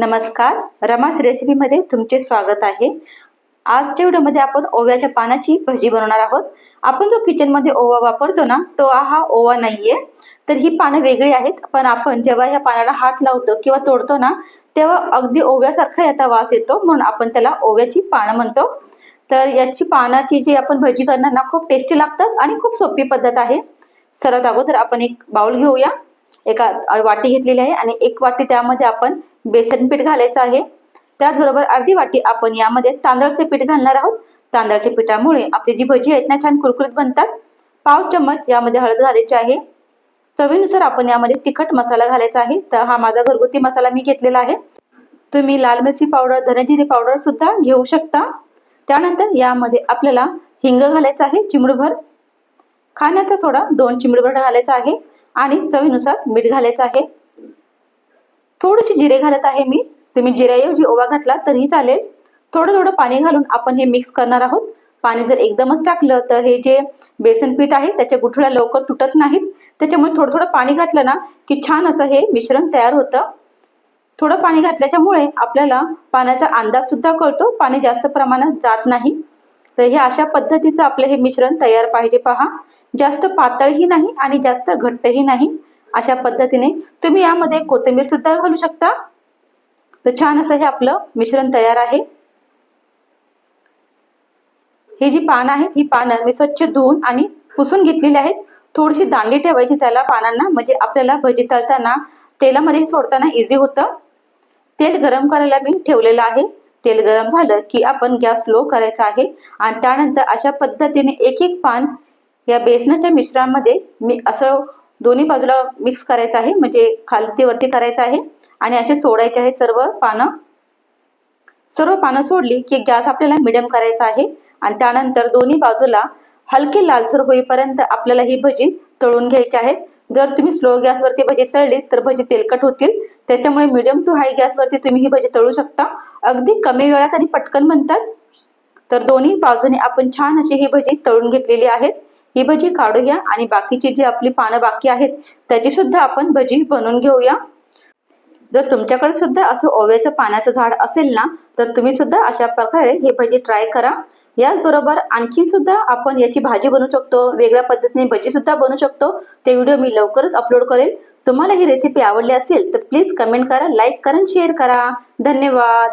नमस्कार. रमास रेसिपीमध्ये तुमचे स्वागत आहे. आजच्या व्हिडिओमध्ये आपण ओव्याच्या पानाची भजी बनवणार आहोत. आपण जो किचनमध्ये ओवा वापरतो ना तो हा ओवा नाहीये. तर ही पानं वेगळी आहेत पण आपण जेव्हा ह्या पानाला हात लावतो किंवा तोडतो ना तेव्हा अगदी ओव्यासारखा याचा वास येतो म्हणून आपण त्याला ओव्याची पानं म्हणतो. तर याची पानाची जी आपण भजी करणार ना खूप टेस्टी लागतात आणि खूप सोपी पद्धत आहे. सर्वात अगोदर आपण एक बाउल घेऊया. एका वाटी घेतलेली आहे आणि एक वाटी त्यामध्ये आपण बेसन पीठ घालायचं आहे. त्याचबरोबर अर्धी वाटी आपण यामध्ये तांदळाचे पीठ घालणार आहोत. तांदळाच्या पिठामुळे आपली जी भजी आहेत ना छान कुरकुरीत बनतात. पाव चम्मच यामध्ये हळद घालायची आहे. चवीनुसार आपण यामध्ये तिखट मसाला घालायचा आहे. तर हा माझा घरगुती मसाला मी घेतलेला आहे. तुम्ही लाल मिरची पावडर धनेजिरी पावडर सुद्धा घेऊ शकता. त्यानंतर यामध्ये आपल्याला हिंग घालायचं आहे चिमडभर खाण्याचा सोडा दोन चिमडभर घालायचा आहे. आणि चवीनुसार मीठ घालायचं आहे. थोडीशी जिरे घालत आहे मी. तुम्ही जिऱ्याऐवजी ओवा घातला तरीही चालेल. थोडं थोडं पाणी घालून आपण हे मिक्स करणार आहोत. पाणी जर एकदमच टाकलं तर हे जे बेसन पीठ आहे त्याच्या गुठळ्या लवकर तुटत नाहीत. त्याच्यामुळे थोडं थोडं पाणी घातलं ना की छान असं हे मिश्रण तयार होतं. थोडं पाणी घातल्याच्यामुळे आपल्याला पाण्याचा अंदाज सुद्धा कळतो. पाणी जास्त प्रमाणात जात नाही. तर हे अशा पद्धतीचं आपलं हे मिश्रण तयार पाहिजे पहा. जास्त पातळही नाही आणि जास्त घट्टही नाही. अशा पद्धतीने तुम्ही यामध्ये कोथिंबीर सुद्धा घालू शकता. तर छान असं हे आपलं मिश्रण तयार आहे. ही जी पानं आहेत ही पानं मी स्वच्छ धुवून आणि पुसून घेतलेली आहेत. थोडीशी दांडी ठेवायची त्याला पानांना म्हणजे आपल्याला भजी तळताना तेलामध्ये सोडताना इझी होतं. तेल गरम करायला मी ठेवलेलं आहे. तेल गरम झालं की आपण गॅस लो करायचा आहे. आणि त्यानंतर अशा पद्धतीने एक एक पान या बेसनाच्या मिश्रणामध्ये मी असं दोन्ही बाजूला मिक्स करायचं आहे म्हणजे खालती वरती करायचं आहे आणि असे सोडायचे आहेत सर्व पानं. सर्व पानं सोडली की गॅस आपल्याला मिडियम करायचा आहे आणि त्यानंतर दोन्ही बाजूला हलके लालसर होईपर्यंत आपल्याला ही भजी तळून घ्यायची आहेत जर तुम्ही स्लो गॅसवरती भजी तळली तर भजी तेलकट होतील. त्याच्यामुळे मिडियम टू हाय गॅसवरती तुम्ही ही भजी तळू शकता. अगदी कमी वेळात आणि पटकन बनतात. तर दोन्ही बाजूने आपण छान अशी ही भजी तळून घेतलेली आहेत ही भजी काढूया आणि बाकीची जी आपली पानं बाकी आहेत त्याची सुद्धा आपण भजी बनवून घेऊया. जर तुमच्याकडे सुद्धा असं ओव्याचं पाण्याचं झाड असेल ना तर तुम्ही सुद्धा अशा प्रकारे हे भजी ट्राय करा. याचबरोबर आणखी सुद्धा आपण याची भाजी बनवू शकतो वेगळ्या पद्धतीने भजी सुद्धा बनवू शकतो. ते व्हिडिओ मी लवकरच अपलोड करेल. तुम्हाला ही रेसिपी आवडली असेल तर प्लीज कमेंट करा लाईक करा शेअर करा. धन्यवाद!